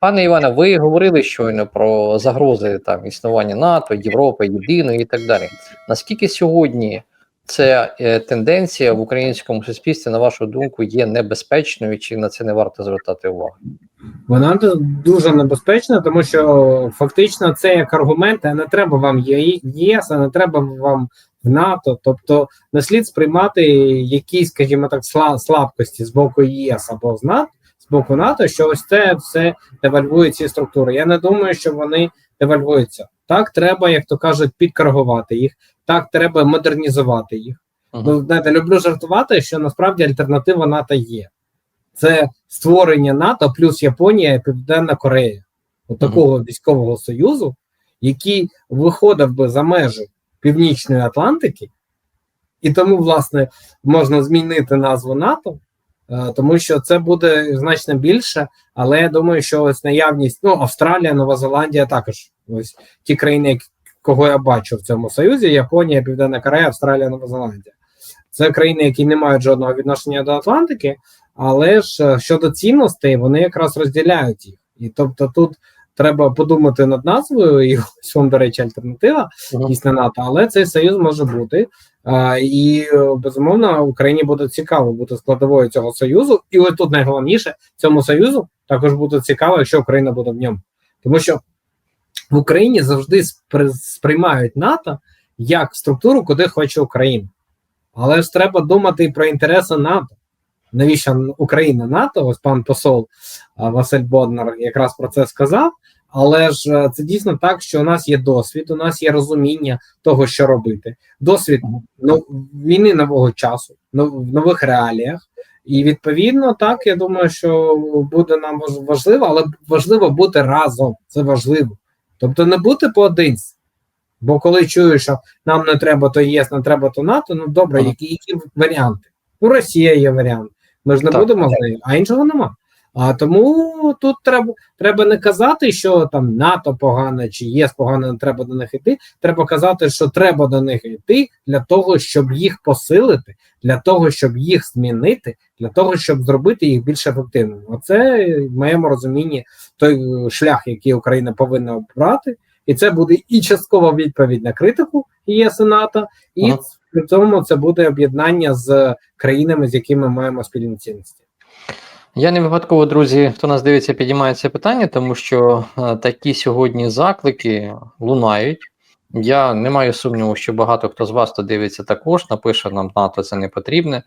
Пане Іване, ви говорили щойно про загрози там існування НАТО, Європи, єдиної і так далі. Наскільки сьогодні ця е, тенденція в українському суспільстві, на вашу думку, є небезпечною, чи на це не варто звертати увагу? Вона дуже небезпечна, тому що фактично це як аргумент, а не треба вам ЄС, а не треба вам в НАТО. Тобто не слід сприймати якісь, скажімо так, слабкості з боку ЄС або з НАТО, з боку НАТО, що ось це все девальвує ці структури. Я не думаю, що вони девальвуються. Так, треба, як то кажуть, підкоригувати їх, так треба модернізувати їх. Мгм. Ну, знаєте, люблю жартувати, що насправді альтернатива НАТО є. Це створення НАТО плюс Японія і Південна Корея. От Мгм. такого військового союзу, який виходив би за межі Північної Атлантики, і тому, власне, можна змінити назву НАТО, тому що це буде значно більше. Але я думаю, що ось наявність, ну, Австралія, Нова Зеландія також ось ті країни, кого я бачу в цьому союзі: Японія, Південна Корея, Австралія, Нова Зеландія. Це країни, які не мають жодного відношення до Атлантики, але ж е, щодо цінностей, вони якраз розділяють їх. І тобто тут треба подумати над назвою, і ось вам, до речі, альтернатива дійсно НАТО, але цей союз може бути. І безумовно Україні буде цікаво бути складовою цього союзу. І ось тут найголовніше цьому союзу також буде цікаво, якщо Україна буде в ньому, тому що в Україні завжди сприймають НАТО як структуру, куди хоче Україна. Але ж треба думати і про інтереси НАТО. Навіщо Україна НАТО? Ось пан посол Василь Боднар якраз про це сказав. Але ж е, це дійсно так, що у нас є досвід, у нас є розуміння того, що робити. Досвід ну, війни нового часу, в нових реаліях. І відповідно, так я думаю, що буде нам важливо, але важливо бути разом. Це важливо. Тобто не бути поодинці. Бо коли чую, що нам не треба то ЄС, не треба то НАТО, ну добре, які, які варіанти? Ну, Росія є варіант. Ми ж не Так. будемо нею, а іншого нема. А тому тут треба, треба не казати, що там НАТО погано чи ЄС погано, не треба до них йти. Треба казати, що треба до них йти для того, щоб їх посилити, для того, щоб їх змінити, для того, щоб зробити їх більш ефективними. Оце в моєму розумінні той е, шлях, який Україна повинна обрати, і це буде і часткова відповідь на критику ЄС і НАТО, і Ага. при цьому це буде об'єднання з країнами, з якими маємо спільні цінності. Я не випадково, друзі, хто нас дивиться, підіймає це питання, тому що е, такі сьогодні заклики лунають. Я не маю сумніву, що багато хто з вас, хто дивиться, також напише нам НАТО це не потрібне.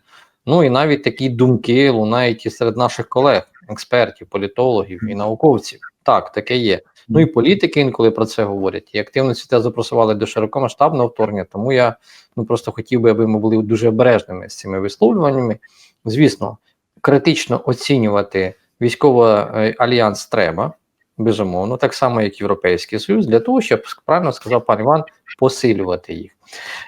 Ну і навіть такі думки лунають і серед наших колег, експертів, політологів і науковців. Так, таке є. Ну і політики інколи про це говорять. І активності те запросували до широкомасштабного вторгнення. Тому я ну просто хотів би, аби ми були дуже обережними з цими висловлюваннями. Звісно, критично оцінювати військовий е, альянс треба, безумовно, так само, як Європейський Союз, для того, щоб правильно сказав пан Іван, посилювати їх.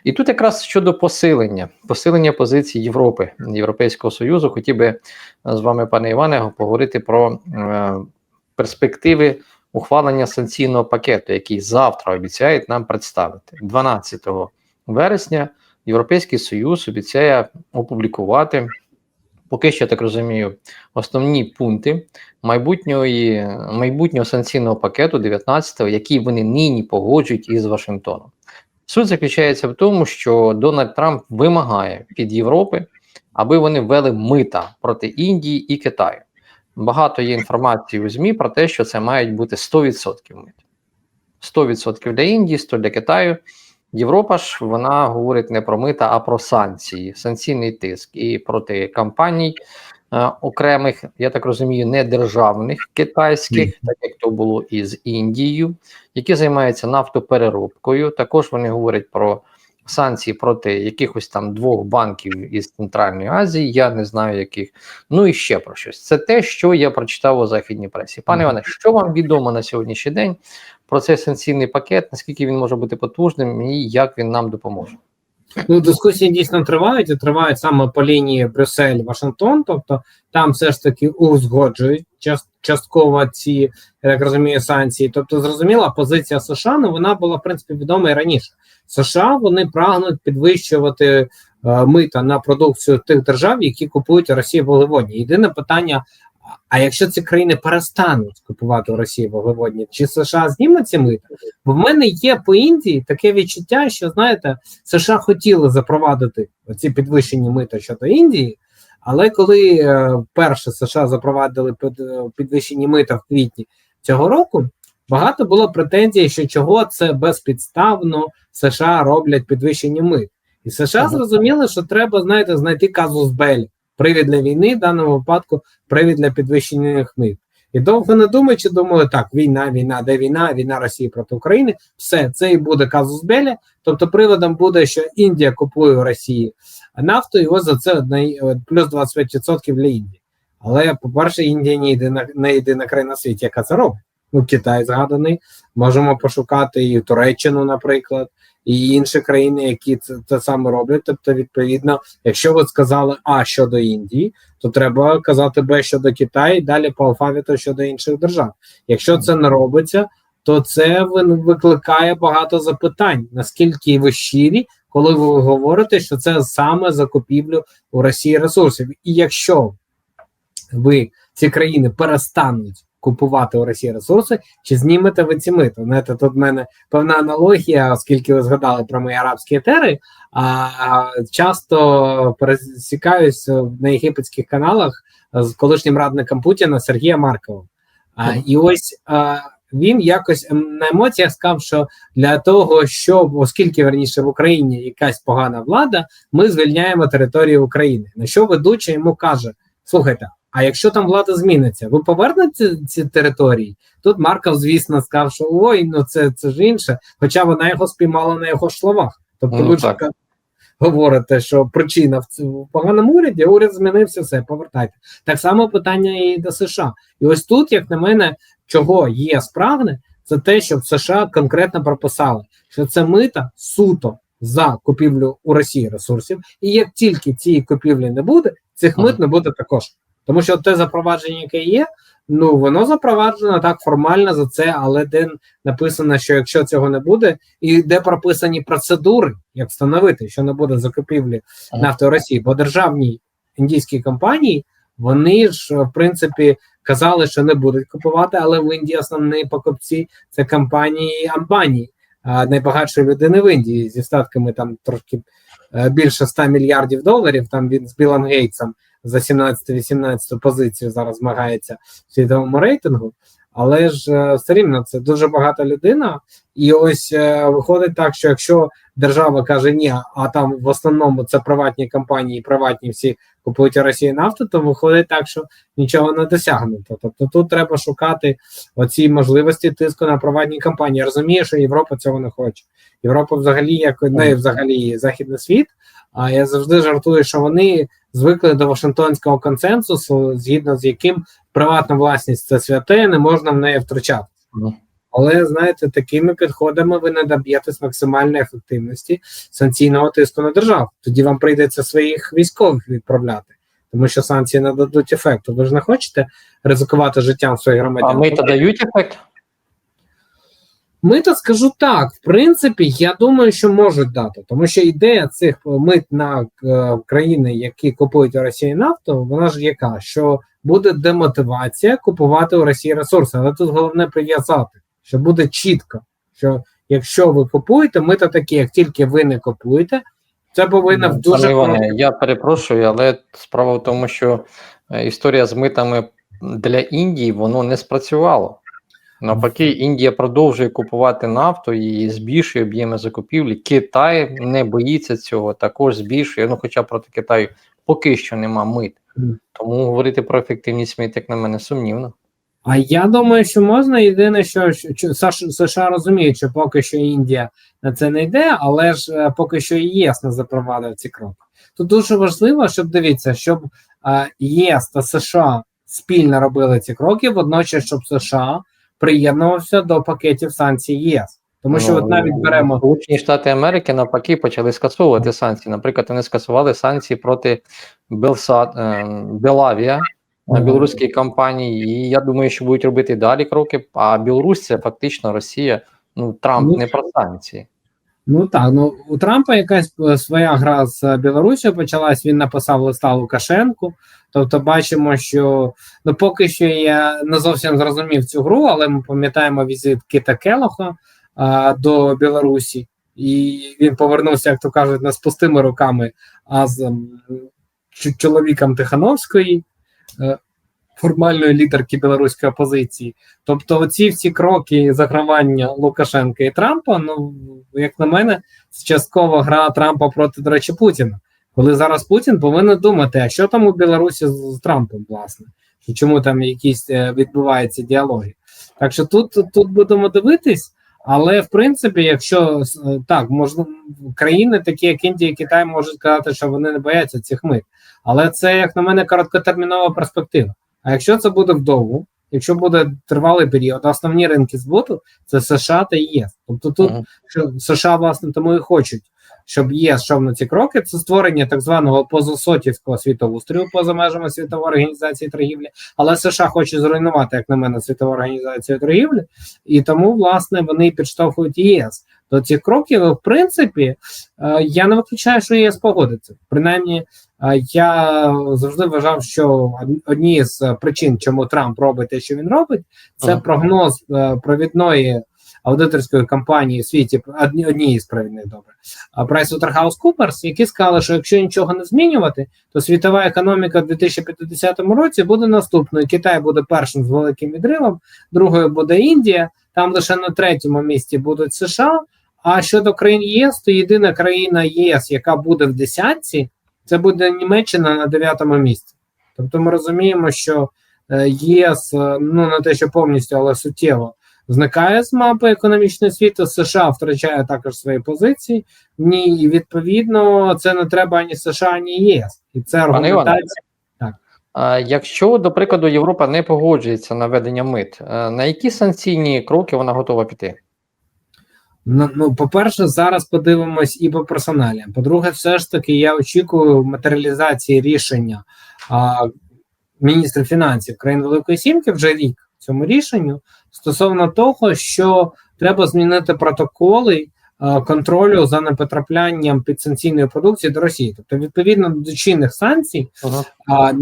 І тут якраз щодо посилення, посилення позицій Європи, Європейського Союзу, хотів би е, з вами, пане Іване, поговорити про е, перспективи ухвалення санкційного пакету, який завтра обіцяють нам представити. 12 вересня Європейський Союз обіцяє опублікувати поки що я так розумію, основні пункти майбутньої, майбутнього санкційного пакету 19-го, який вони нині погоджують із Вашингтоном. Суть заключається в тому, що Дональд Трамп вимагає від Європи, аби вони ввели мита проти Індії і Китаю. Багато є інформації у ЗМІ про те, що це мають бути 100% мит. 100% для Індії, 100% для Китаю. Європа ж вона говорить не про мита, а про санкції, санкційний тиск і проти компаній е, окремих, я так розумію, не державних китайських, так як то було із Індією, які займаються нафтопереробкою. Також вони говорять про санкції проти якихось там двох банків із Центральної Азії, я не знаю яких. Ну і ще про щось. Це те, що я прочитав у західній пресі. Пане Іване, що вам відомо на сьогоднішній день про цей санкційний пакет? Наскільки він може бути потужним, і як він нам допоможе? Ну, дискусії дійсно тривають і тривають саме по лінії Брюссель-Вашингтон. Тобто там все ж таки узгоджують частково ці, я розумію, санкції. Тобто, зрозуміла позиція США, ну вона була в принципі відома і раніше. США вони прагнуть підвищувати е, мита на продукцію тих держав, які купують Росію вуглеводні. Єдине питання. А якщо ці країни перестануть купувати у Росії вуглеводні, чи США знімуть ці мита? Бо в мене є по Індії таке відчуття, що знаєте, США хотіли запровадити ці підвищені мита щодо Індії, але коли е, перше США запровадили е, підвищені мита в квітні цього року, багато було претензій, що чого це безпідставно США роблять підвищення мит. І США зрозуміли, що треба, знаєте, знайти казус Белі. Привід для війни, в даному випадку привід для підвищення мит. І довго не думаючи, думали, так, війна, війна, де війна, війна Росії проти України, все, це і буде казус Белі. Тобто приводом буде, що Індія купує у Росії нафту, і ось за це е, плюс 25% для Індії. Але, по-перше, Індія не єдина, не єдина країна світі, яка це робить. Ну, Китай згаданий, можемо пошукати і Туреччину, наприклад, і інші країни, які це, це саме роблять. Тобто, відповідно, якщо ви сказали А щодо Індії, то треба казати Б щодо Китаю, далі по алфавіту щодо інших держав. Якщо це не робиться, то це викликає багато запитань, наскільки ви щирі, коли ви говорите, що це саме закупівлю у Росії ресурсів. І якщо ви ці країни перестануть купувати у Росії ресурси, чи знімете ви ці мити? Знаєте, тут в мене певна аналогія, оскільки ви згадали про мої арабські етери, а часто пересікаюсь на єгипетських каналах з колишнім радником Путіна Сергієм Марковим. А, і ось а, він якось ем, на емоціях сказав, що для того, щоб, оскільки верніше в Україні якась погана влада, ми звільняємо територію України. На що ведучий йому каже: слухайте, а якщо там влада зміниться, ви повернете ці території? Тут Марков, звісно, сказав, що ой, ну це, це ж інше, хоча вона його спіймала на його словах. Тобто, Ну, ви ж так. говорите, що причина в ц- в поганому уряді, уряд змінився, все, повертайте. Так само питання і до США. І ось тут, як на мене, чого є справне, це те, щоб США конкретно прописали, що це мита суто за купівлю у Росії ресурсів, і як тільки цієї купівлі не буде, цих мит не буде також. Тому що те запровадження, яке є, ну воно запроваджено так формально за це, але де написано, що якщо цього не буде, і де прописані процедури, як встановити, що не буде закупівлі нафти в Росії, бо державні індійські компанії вони ж в принципі казали, що не будуть купувати, але в Індії основні покупці це компанії Амбані, найбагатшої людини в Індії зі статками там трошки е, більше 100 мільярдів доларів. Там він з Білом Гейтсом за 17-18 позицію зараз змагається в світовому рейтингу. Але ж е, все рівно це дуже багата людина, і ось е, виходить так, що якщо держава каже ні, а там в основному це приватні компанії, приватні всі купують у Росії нафту, то виходить так, що нічого не досягнуто. Тобто тут треба шукати оці можливості тиску на приватні компанії. Я розумію, що Європа цього не хоче. Європа взагалі, як не взагалі західний світ. А я завжди жартую, що вони звикли до Вашингтонського консенсусу, згідно з яким приватна власність це святе, не можна в неї втручати. Але знаєте, такими підходами ви не доб'єтесь максимальної ефективності санкційного тиску на державу. Тоді вам прийдеться своїх військових відправляти, тому що санкції не дадуть ефекту. Ви ж не хочете ризикувати життям своїх громадян. А мита дають ефект? Мита скажу так. В принципі, я думаю, що можуть дати, тому що ідея цих мит на е, країни, які купують у Росії нафту, вона ж яка, що буде демотивація купувати у Росії ресурси. Але тут головне прив'язати, що буде чітко, що якщо ви купуєте, мита такі, як тільки ви не купуєте, це повинно в дуже Пане Іване, я перепрошую, але справа в тому, що е, історія з митами для Індії воно не спрацювало. Навпаки, Індія продовжує купувати нафту і збільшує об'єми закупівлі. Китай не боїться цього, також збільшує. Ну, хоча проти Китаю поки що нема мит. Тому говорити про ефективність мит, як на мене, сумнівно. А я думаю, що можна. Єдине, що, що США розуміють, що поки що Індія на це не йде, але ж е, поки що і ЄС не запровадив ці кроки. Тут дуже важливо, щоб дивіться, щоб е, ЄС та США спільно робили ці кроки, водночас, щоб США приєднувався до пакетів санкцій єС. Тому що Ну, от навіть беремо Сполучені Штати Америки навпаки почали скасовувати санкції. Наприклад, вони скасували санкції проти Белсат е, Белавія. На білоруській компанії, і я думаю, що будуть робити далі кроки. А Білорусь це фактично Росія. Ну Трамп Ну, не про санкції. Ну так, ну у Трампа якась е, своя гра з е, Білорусією почалась. Він написав листа Лукашенку. Тобто, бачимо, що ну поки що я не зовсім зрозумів цю гру, але ми пам'ятаємо візит Кита Келоха а, до Білорусі, і він повернувся, як то кажуть, не з пустими руками, а з чоловіком Тихановської, е, формальної лідерки білоруської опозиції. Тобто, оці всі кроки загравання Лукашенка і Трампа, ну як на мене, це частково гра Трампа проти, до речі, Путіна. Коли зараз Путін повинен думати, а що там у Білорусі з, з Трампом, власне, чому там якісь е, відбуваються діалоги. Так що тут, тут будемо дивитись, але в принципі, якщо е, так, можливо, країни, такі як Індія і Китай, можуть сказати, що вони не бояться цих мит. Але це, як на мене, короткотермінова перспектива. А якщо це буде вдовго, якщо буде тривалий період, основні ринки збуту це США та ЄС. Тобто тут ага. що США власне тому і хочуть, щоб ЄС йшов на ці кроки. Це створення так званого позасотівського світоустрою поза межами світової організації торгівлі. Але США хоче зруйнувати, як на мене, світову організацію торгівлі, і тому власне вони підштовхують ЄС до цих кроків. В принципі, е, я не виключаю, що ЄС погодиться. Принаймні, е, я завжди вважав, що одні з причин, чому Трамп робить те, що він робить, це Ага. прогноз е, провідної аудиторської компанії в світі, одні, однієї з провідних добре, а PricewaterhouseCoopers, які сказали, що якщо нічого не змінювати, то світова економіка в 2050 році буде наступною. Китай буде першим з великим відривом, другою буде Індія, там лише на третьому місці будуть США. А щодо країн ЄС, то єдина країна ЄС, яка буде в десятці, це буде Німеччина на дев'ятому місці. Тобто ми розуміємо, що е, ЄС, е, ну не те, що повністю, але суттєво зникає з мапи економічного світу. США втрачає також свої позиції. Ні, і відповідно це не треба ані США, ані ЄС. І це аргументація. Якщо, до прикладу, Європа не погоджується на введення мит, е, на які санкційні кроки вона готова піти? Ну, ну, по-перше, зараз подивимось і по персоналіям. По-друге, все ж таки, я очікую матеріалізації рішення а, міністра фінансів країн Великої Сімки вже рік цьому рішенню стосовно того, що треба змінити протоколи контролю за непотраплянням підсанкційної продукції до Росії. Тобто, відповідно до чинних санкцій, Ага. а,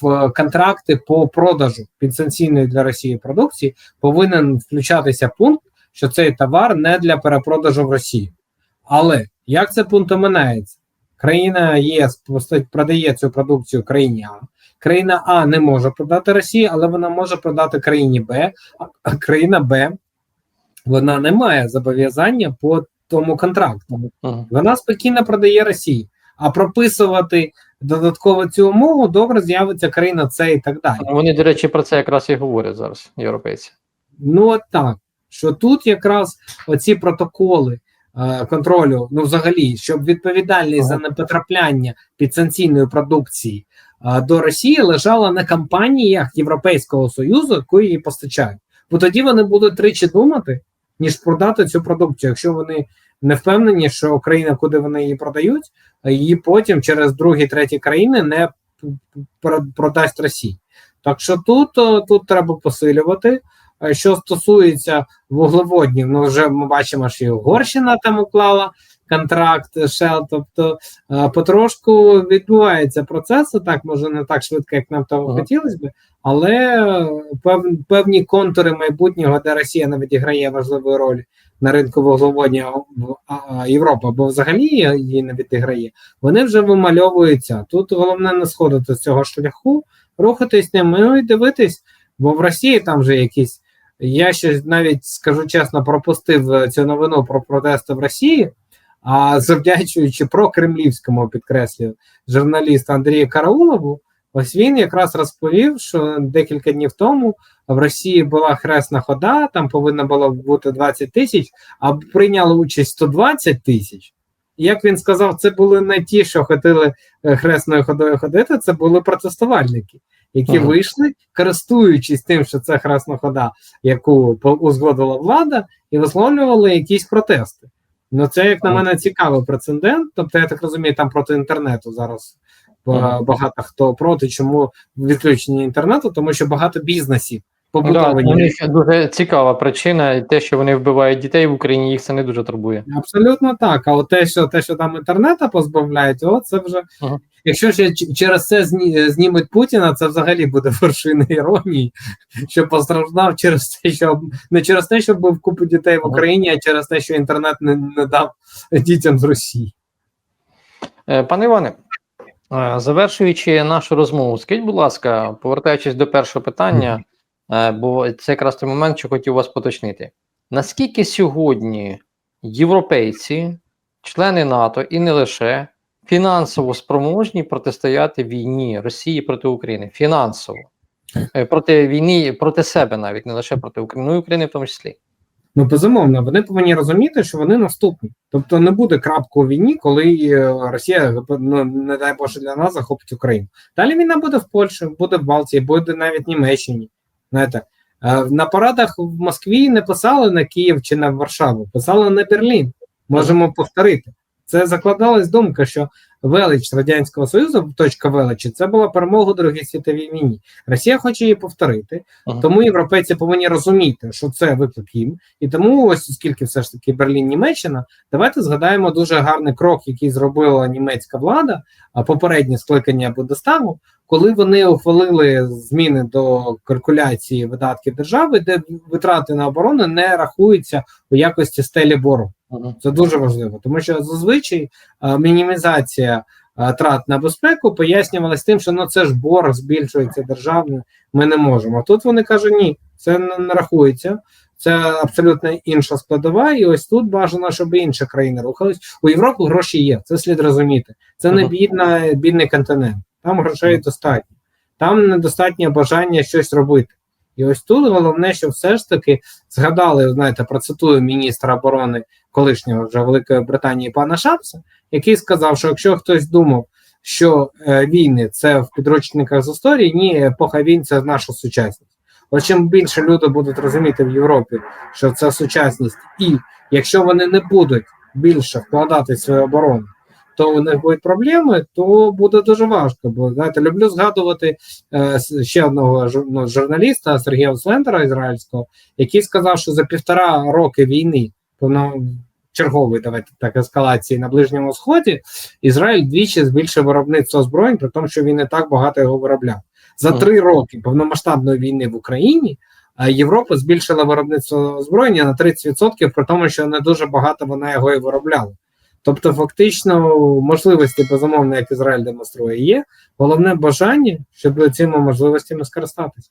в контракти по продажу підсанкційної для Росії продукції повинен включатися пункт, що цей товар не для перепродажу в Росії. Але як це пункт оминається? Країна ЄС продає цю продукцію країні А. Країна А не може продати Росії, але вона може продати країні Б, а- країна Б вона не має зобов'язання по тому контракту. Ага. Вона спокійно продає Росії, а прописувати додатково цю умову добре з'явиться країна С і так далі. Вони, до речі, про це якраз і говорять зараз, європейці. Ну от так, що тут якраз оці протоколи е, контролю, ну взагалі, щоб відповідальність за непотрапляння підсанкційної продукції е, до Росії лежала на компаніях Європейського Союзу, яку її постачають. Бо тоді вони будуть тричі думати, ніж продати цю продукцію, якщо вони не впевнені, що країна, куди вони її продають, її потім через другі треті країни не продасть Росії. Так що тут, тут треба посилювати. Що стосується вуглеводнів, ну вже ми бачимо, що і Угорщина там уклала контракт Shell, тобто е, потрошку відбуваються процеси, так може не так швидко, як нам того Ага. хотілося б, але пев, певні контури майбутнього, де Росія не відіграє важливу роль на ринку а Європа, бо взагалі її не відіграє, вони вже вимальовуються. Тут головне не сходити з цього шляху, рухатись ним ну і дивитись, бо в Росії там вже якісь. Я ще навіть скажу чесно, пропустив е, цю новину про протести в Росії. А завдячуючи про кремлівському підкреслюю журналісту Андрію Караулову, ось він якраз розповів, що декілька днів тому в Росії була хресна хода, там повинно було бути 20 тисяч, а прийняло участь 120 тисяч. Як він сказав, це були не ті, що хотіли е, хресною ходою ходити, це були протестувальники, які Ага. вийшли, користуючись тим, що це хресна хода, яку узгодила влада, і висловлювали якісь протести. Ну, це, як на мене, цікавий прецедент. Тобто, я так розумію, там проти інтернету зараз багато хто проти. Чому відключення інтернету? Тому що багато бізнесів Да, у них дуже цікава причина, і те, що вони вбивають дітей в Україні, їх це не дуже турбує. Абсолютно так. А от те, що те, що там інтернету позбавляють, о, це вже Ага. якщо ще через це зні- знімуть Путіна, це взагалі буде вершина іронії, що постраждав через те, що не через те, що був купу дітей в Україні, а через те, що інтернет не, не дав дітям з Росії. Е, Пане Іване, е, завершуючи нашу розмову, скажіть, будь ласка, повертаючись до першого питання, е, бо це якраз той момент, що хотів вас поточнити. Наскільки сьогодні європейці, члени НАТО і не лише фінансово спроможні протистояти війні Росії проти України? Фінансово. Е, Проти війни, проти себе навіть, не лише проти України, ну і України в тому числі. Ну, безумовно, вони повинні розуміти, що вони наступні. Тобто не буде крапки у війні, коли е, Росія, ну, не дай Боже для нас, захопить Україну. Далі війна буде в Польщі, буде в Балтії, буде навіть в Німеччині. Знаєте, Е, на парадах в Москві не писали на Київ чи на Варшаву, писали на Берлін. Можемо повторити. Це закладалась думка, що велич Радянського Союзу, точка величі, це була перемога у Другій світовій війні. Росія хоче її повторити, Ага. тому європейці повинні розуміти, що це виклик їм. І тому, ось оскільки все ж таки Берлін Німеччина, давайте згадаємо дуже гарний крок, який зробила німецька влада, а попереднє скликання Бундестагу, коли вони ухвалили зміни до калькуляції видатків держави, де витрати на оборону не рахуються у якості стелі бору. Це дуже важливо, тому що зазвичай мінімізація трат на безпеку пояснювалась тим, що ну це ж борг збільшується державний, ми не можемо. А тут вони кажуть, ні, це не, рахується. Це абсолютно інша складова, і ось тут бажано, щоб інші країни рухались. У Європи гроші є, це слід розуміти. Це не бідна, бідний континент. Там грошей достатньо, там недостатнє бажання щось робити. І ось тут головне, що все ж таки згадали, знаєте, процитую міністра оборони колишнього вже Великої Британії пана Шапса, який сказав, що якщо хтось думав, що е, війни це в підручниках з історії, ні, епоха війн це наша сучасність. От чим більше люди будуть розуміти в Європі, що це сучасність, і якщо вони не будуть більше вкладати свою оборону, то у них будуть проблеми, то буде дуже важко. Бо знаєте, люблю згадувати е, ще одного жур- ну, журналіста Сергія Слендера ізраїльського, який сказав, що за півтора роки війни, повно чергової давайте так ескалації на ближньому сході, Ізраїль двічі збільшив виробництво озброєнь, при тому, що він не так багато його виробляв. За три роки повномасштабної війни в Україні. е, Європа збільшила виробництво озброєння на 30%, при тому, що не дуже багато вона його і виробляла. Тобто, фактично, можливості, безумовно, як Ізраїль демонструє, є. Головне бажання, щоб цими можливостями скористатися.